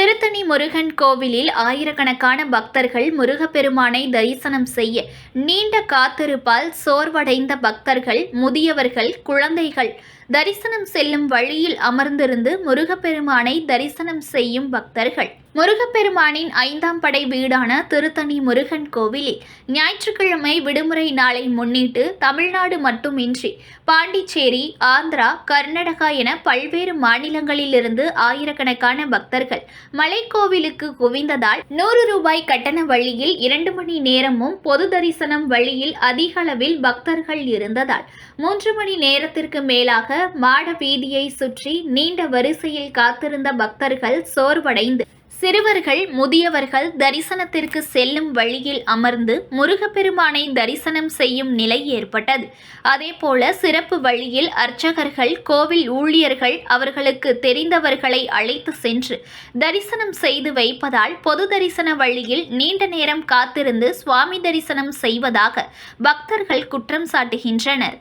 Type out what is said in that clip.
திருத்தணி முருகன் கோவிலில் ஆயிரக்கணக்கான பக்தர்கள் முருகப்பெருமானை தரிசனம் செய்ய நீண்ட காத்திருப்பால் சோர்வடைந்த பக்தர்கள் முதியவர்கள் குழந்தைகள் தரிசனம் செல்லும் வழியில் அமர்ந்திருந்து முருகப்பெருமானை தரிசனம் செய்யும் பக்தர்கள். முருகப்பெருமானின் ஐந்தாம் படை வீடான திருத்தணி முருகன் கோவிலில் ஞாயிற்றுக்கிழமை விடுமுறை நாளை முன்னிட்டு தமிழ்நாடு மட்டுமின்றி பாண்டிச்சேரி ஆந்திரா கர்நாடகா என பல்வேறு மாநிலங்களிலிருந்து ஆயிரக்கணக்கான பக்தர்கள் மலைக்கோவிலுக்கு குவிந்ததால் நூறு ரூபாய் கட்டண வழியில் இரண்டு மணி நேரமும் பொது தரிசனம் வழியில் அதிக அளவில் பக்தர்கள் இருந்ததால் மூன்று மணி நேரத்திற்கு மேலாக மாட வீதியை சுற்றி நீண்ட வரிசையில் காத்திருந்த பக்தர்கள் சோர்வடைந்து சிறுவர்கள் முதியவர்கள் தரிசனத்திற்கு செல்லும் வழியில் அமர்ந்து முருகப்பெருமானை தரிசனம் செய்யும் நிலை ஏற்பட்டது. அதேபோல சிறப்பு வழியில் அர்ச்சகர்கள் கோவில் ஊழியர்கள் அவர்களுக்கு தெரிந்தவர்களை அழைத்து சென்று தரிசனம் செய்து வைப்பதால் பொது தரிசன வழியில் நீண்ட நேரம் காத்திருந்து சுவாமி தரிசனம் செய்வதாக பக்தர்கள் குற்றம் சாட்டுகின்றனர்.